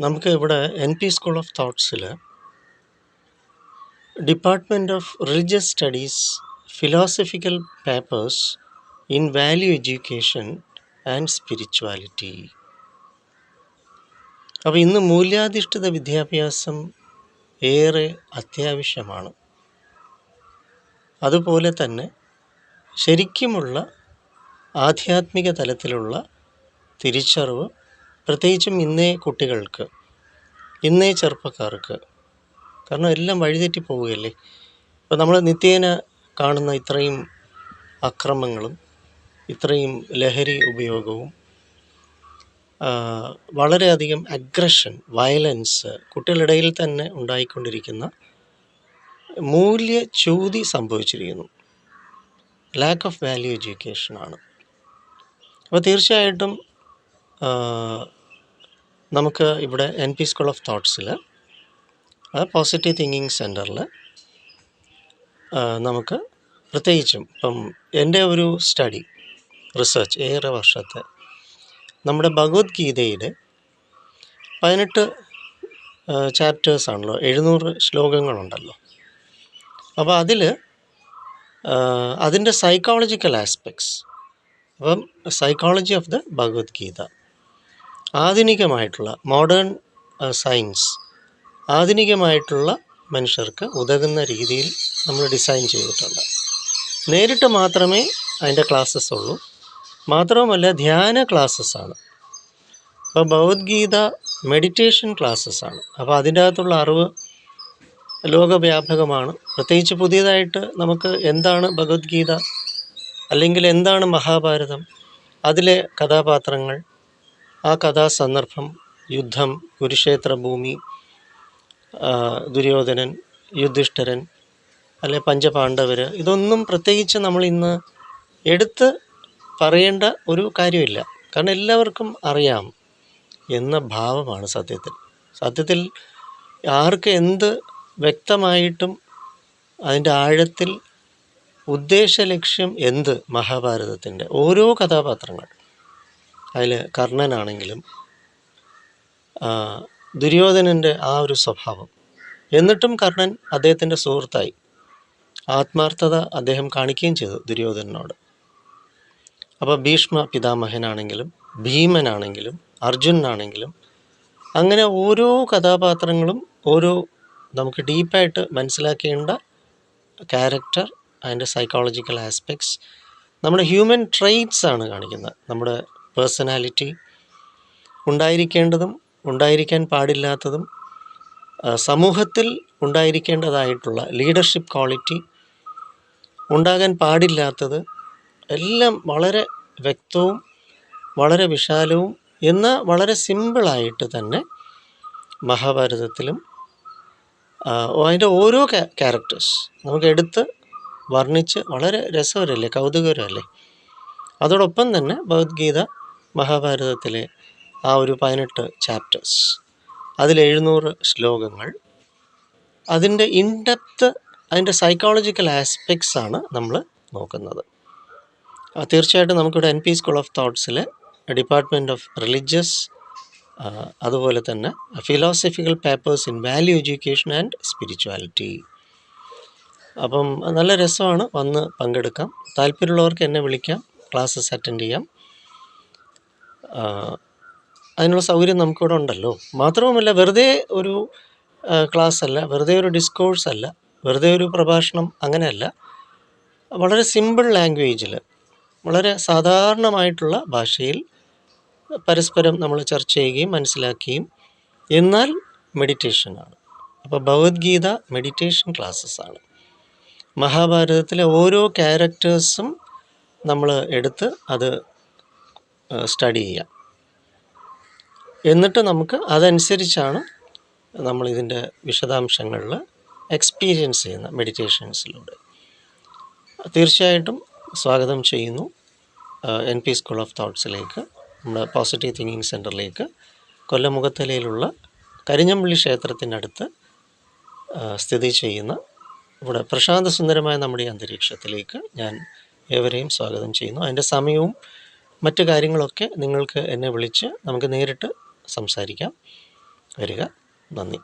നമുക്ക് ഇവിടെ N P school of തോട്ട്സിൽ department of religious studies philosophical papers in value education and spirituality അപ്പോൾ ഇന്ന് മൂല്യാധിഷ്ഠിത വിദ്യാഭ്യാസം ഏറെ അത്യാവശ്യമാണ്. അതുപോലെ തന്നെ ശരിക്കുമുള്ള ആധ്യാത്മിക തലത്തിലുള്ള തിരിച്ചറിവ് പ്രത്യേകിച്ചും ഇന്നേ കുട്ടികൾക്ക് ഇന്നേ ചെറുപ്പക്കാർക്ക്. കാരണം എല്ലാം വഴിതെറ്റി പോവുകയല്ലേ? ഇപ്പോൾ നമ്മൾ നിത്യേന കാണുന്ന ഇത്രയും അക്രമങ്ങളും ഇത്രയും ലഹരി ഉപയോഗവും വളരെയധികം അഗ്രഷൻ വയലൻസ് കുട്ടികളിടയിൽ തന്നെ ഉണ്ടായിക്കൊണ്ടിരിക്കുന്ന മൂല്യ ചൂതി സംഭവിച്ചിരിക്കുന്നു. ലാക്ക് ഓഫ് വാല്യൂ എഡ്യൂക്കേഷനാണ് അപ്പോൾ തീർച്ചയായിട്ടും നമുക്ക് ഇവിടെ എൻ പി സ്കൂൾ ഓഫ് തോട്ട്സിൽ പോസിറ്റീവ് തിങ്കിങ് സെന്ററിൽ നമുക്ക് പ്രത്യേകിച്ചും ഇപ്പം എന്റെ ഒരു സ്റ്റഡി റിസർച്ച് ഏറെ വർഷത്തെ നമ്മുടെ ഭഗവത്ഗീതയുടെ പതിനെട്ട് ചാപ്റ്റേഴ്സാണല്ലോ എഴുന്നൂറ് ശ്ലോകങ്ങളുണ്ടല്ലോ. അപ്പോൾ അതിൽ അതിന്റെ സൈക്കോളജിക്കൽ ആസ്പെക്ട്സ് അപ്പം സൈക്കോളജി ഓഫ് ദ ഭഗവത്ഗീത. ആധുനികമായിട്ടുള്ള മോഡേൺ സയൻസ് ആധുനികമായിട്ടുള്ള മനുഷ്യർക്ക് ഉതകുന്ന രീതിയിൽ നമ്മൾ ഡിസൈൻ ചെയ്തിട്ടുണ്ട്. നേരിട്ട് മാത്രമേ അതിന്റെ ക്ലാസ്സസ് ഉള്ളൂ. മാത്രവുമല്ല ധ്യാന ക്ലാസ്സസ് ആണ്. അപ്പോൾ ഭഗവത്ഗീത മെഡിറ്റേഷൻ ക്ലാസ്സസ് ആണ്. അപ്പോൾ അതിന്റെ അകത്തുള്ള അറിവ് ലോകവ്യാപകമാണ്. പ്രത്യേകിച്ച് പുതിയതായിട്ട് നമുക്ക് എന്താണ് ഭഗവത്ഗീത? അല്ലെങ്കിൽ എന്താണ് മഹാഭാരതം? അതിലെ കഥാപാത്രങ്ങൾ ആ കഥാസന്ദർഭം യുദ്ധം കുരുക്ഷേത്ര ഭൂമി ദുര്യോധനൻ യുധിഷ്ഠിരൻ അല്ലെ പഞ്ചപാണ്ഡവർ ഇതൊന്നും പ്രത്യേകിച്ച് നമ്മൾ ഇന്ന് എടുത്ത് പറയേണ്ട ഒരു കാര്യമില്ല. കാരണം എല്ലാവർക്കും അറിയാം എന്ന ഭാവമാണ് സത്യത്തിൽ. സത്യത്തിൽ ആർക്ക് എന്ത് വ്യക്തമായിട്ടും അതിന്റെ ആഴത്തിൽ ഉദ്ദേശ ലക്ഷ്യം എന്ത് മഹാഭാരതത്തിന്റെ? ഓരോ കഥാപാത്രങ്ങൾ. അതിൽ കർണനാണെങ്കിലും ദുര്യോധനന്റെ ആ ഒരു സ്വഭാവം. എന്നിട്ടും കർണൻ അദ്ദേഹത്തിന്റെ സുഹൃത്തായി. ആത്മാർത്ഥത അദ്ദേഹം കാണിക്കുകയും ചെയ്തു ദുര്യോധനനോട്. അപ്പോൾ ഭീഷ്മ പിതാമഹനാണെങ്കിലും ഭീമനാണെങ്കിലും അർജുനാണെങ്കിലും അങ്ങനെ ഓരോ കഥാപാത്രങ്ങളും ഓരോ നമുക്ക് ഡീപ്പായിട്ട് മനസ്സിലാക്കേണ്ട ക്യാരക്ടർ അതിന്റെ സൈക്കോളജിക്കൽ ആസ്പെക്ട്സ് നമ്മുടെ ഹ്യൂമൻ ട്രെയ്റ്റ്സ് ആണ് കാണിക്കുന്നത്. നമ്മുടെ പേഴ്സണാലിറ്റി ഉണ്ടായിരിക്കേണ്ടതും ഉണ്ടായിരിക്കാൻ പാടില്ലാത്തതും സമൂഹത്തിൽ ഉണ്ടായിരിക്കേണ്ടതായിട്ടുള്ള ലീഡർഷിപ്പ് ക്വാളിറ്റി ഉണ്ടാകാൻ പാടില്ലാത്തത് എല്ലാം വളരെ വ്യക്തവും വളരെ വിശാലവും എന്നാൽ വളരെ സിമ്പിളായിട്ട് തന്നെ മഹാഭാരതത്തിലും അതിന്റെ ഓരോ ക്യാരക്ടേഴ്സ് നമുക്ക് എടുത്ത് വർണിച്ച് വളരെ രസകരമല്ലേ കൗതുകരമല്ലേ? അതോടൊപ്പം തന്നെ ഭഗവത്ഗീത മഹാഭാരതത്തിലെ ആ ഒരു പതിനെട്ട് ചാപ്റ്റേഴ്സ് അതിൽ എഴുന്നൂറ് ശ്ലോകങ്ങൾ. അതിന്റെ ഇൻഡെപ്ത്ത് അതിന്റെ സൈക്കോളജിക്കൽ ആസ്പെക്ട്സ് ആണ് നമ്മൾ നോക്കുന്നത്. തീർച്ചയായിട്ടും നമുക്കിവിടെ എൻ പി സ്കൂൾ ഓഫ് തോട്ട്സിലെ ഡിപ്പാർട്ട്മെന്റ് ഓഫ് റിലീജിയസ് അതുപോലെ തന്നെ philosophical papers in value education and spirituality അപ്പം നല്ല രസമാണ് വന്ന് പങ്കെടുക്കാം. താല്പര്യമുള്ളവർക്ക് എന്നെ വിളിക്കാം. ക്ലാസ്സസ് അറ്റൻഡ് ചെയ്യാം. അതിനുള്ള സൗകര്യം നമുക്കിവിടെ ഉണ്ടല്ലോ. മാത്രവുമല്ല വെറുതെ ഒരു ക്ലാസ് അല്ല വെറുതെ ഒരു ഡിസ്കോഴ്സ് അല്ല വെറുതെ ഒരു പ്രഭാഷണം അങ്ങനെയല്ല. വളരെ സിമ്പിൾ ലാംഗ്വേജിൽ വളരെ സാധാരണമായിട്ടുള്ള ഭാഷയിൽ പരസ്പരം നമ്മൾ ചർച്ച ചെയ്യുകയും മനസ്സിലാക്കുകയും എന്നാൽ മെഡിറ്റേഷനാണ് അപ്പോൾ ഭഗവത്ഗീത മെഡിറ്റേഷൻ ക്ലാസ്സസ് ആണ് മഹാഭാരതത്തിലെ ഓരോ ക്യാരക്ടേഴ്സും നമ്മൾ എടുത്ത് അത് സ്റ്റഡി ചെയ്യാം. എന്നിട്ട് നമുക്ക് അതനുസരിച്ചാണ് നമ്മളിതിന്റെ വിശദാംശങ്ങളിൽ എക്സ്പീരിയൻസ് ചെയ്യുന്ന മെഡിറ്റേഷൻസിലൂടെ തീർച്ചയായിട്ടും സ്വാഗതം ചെയ്യുന്നു എൻ പി സ്കൂൾ ഓഫ് തോട്ട്സിലേക്ക് നമ്മുടെ പോസിറ്റീവ് തിങ്കിങ് സെന്ററിലേക്ക് കൊല്ലമുഖത്തലയിലുള്ള കരിഞ്ഞമ്പള്ളി ക്ഷേത്രത്തിനടുത്ത് സ്ഥിതി ചെയ്യുന്ന ഇവിടെ പ്രശാന്ത സുന്ദരമായ നമ്മുടെ അന്തരീക്ഷത്തിലേക്ക് ഞാൻ ഏവരെയും സ്വാഗതം ചെയ്യുന്നു. അതിന്റെ സമയവും മറ്റു കാര്യങ്ങളൊക്കെ നിങ്ങൾക്ക് എന്നെ വിളിച്ച് നമുക്ക് നേരിട്ട് സംസാരിക്കാം. വരിക. നന്ദി.